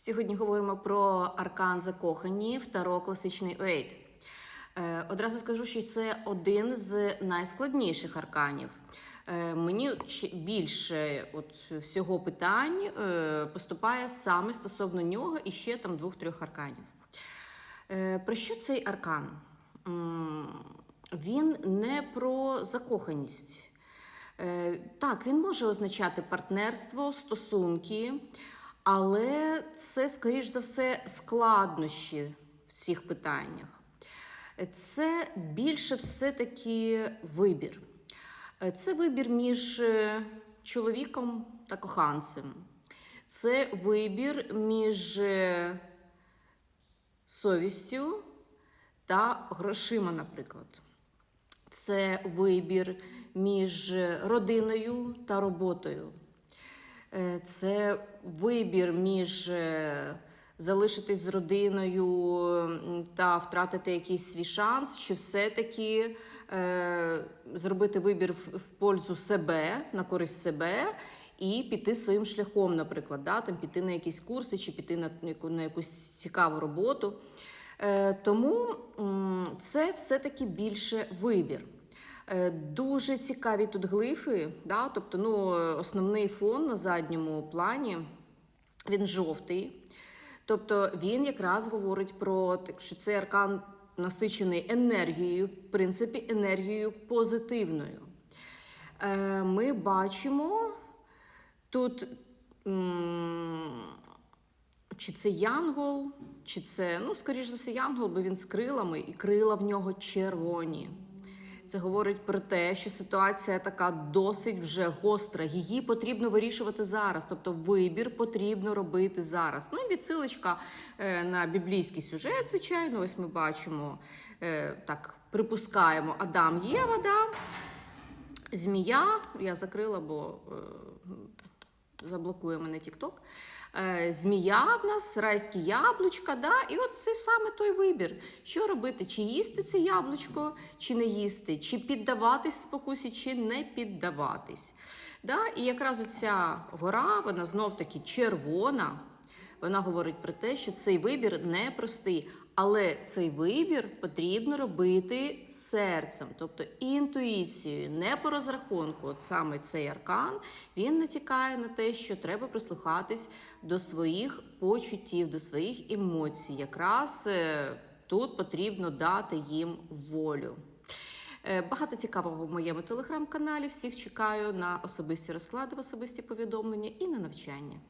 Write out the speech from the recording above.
Сьогодні говоримо про аркан закохані в Таро класичний Уейт. Е, Одразу скажу, що це один з найскладніших арканів. Е, Мені більше от всього питань е, поступає саме стосовно нього і ще там двох-трьох арканів. Про що цей аркан? Він не про закоханість. Так, він може означати партнерство, стосунки, але це, скоріш за все, складнощі в цих питаннях. Е, Це більше все-таки вибір. Е, Це вибір між е, чоловіком та коханцем. Це вибір між е, совістю та грошима, наприклад. Це вибір між родиною та роботою. Е, Це вибір між е, залишитись з родиною та втратити якийсь свій шанс, чи все-таки е, зробити вибір в, пользу себе, на користь себе, і піти своїм шляхом, наприклад, да, там, піти на якісь курси чи піти на, на якусь цікаву роботу. Е, Тому це все-таки більше вибір. Е, Дуже цікаві тут глифи, да? тобто ну, основний фон на задньому плані він жовтий. Тобто він якраз говорить про те, що цей аркан насичений енергією, в принципі, енергією позитивною. Е, Ми бачимо тут. чи це янгол, чи це, ну, скоріш за все, янгол, бо він з крилами, і крила в нього червоні. Це говорить про те, що ситуація така досить вже гостра. Її потрібно вирішувати зараз. Тобто вибір потрібно робити зараз. Ну і відсилочка е, на біблійський сюжет, звичайно. Ось ми бачимо, е, так, припускаємо Адам Єва, да? Змія. Я закрила, бо е, заблокує мене TikTok. Е, Змія в нас, райські яблучка, да? і от це саме той вибір. Що робити? Чи їсти це яблучко, чи не їсти, чи піддаватись спокусі, чи не піддаватись. Да? І якраз оця гора, вона знов таки червона. Вона говорить про те, що цей вибір непростий, але цей вибір потрібно робити серцем, тобто інтуїцією, не по розрахунку. От саме цей аркан він натякає на те, що треба прислухатись до своїх почуттів, до своїх емоцій. Якраз е, тут потрібно дати їм волю. Е, Багато цікавого в моєму телеграм-каналі. Всіх чекаю на особисті розклади, особисті повідомлення і на навчання.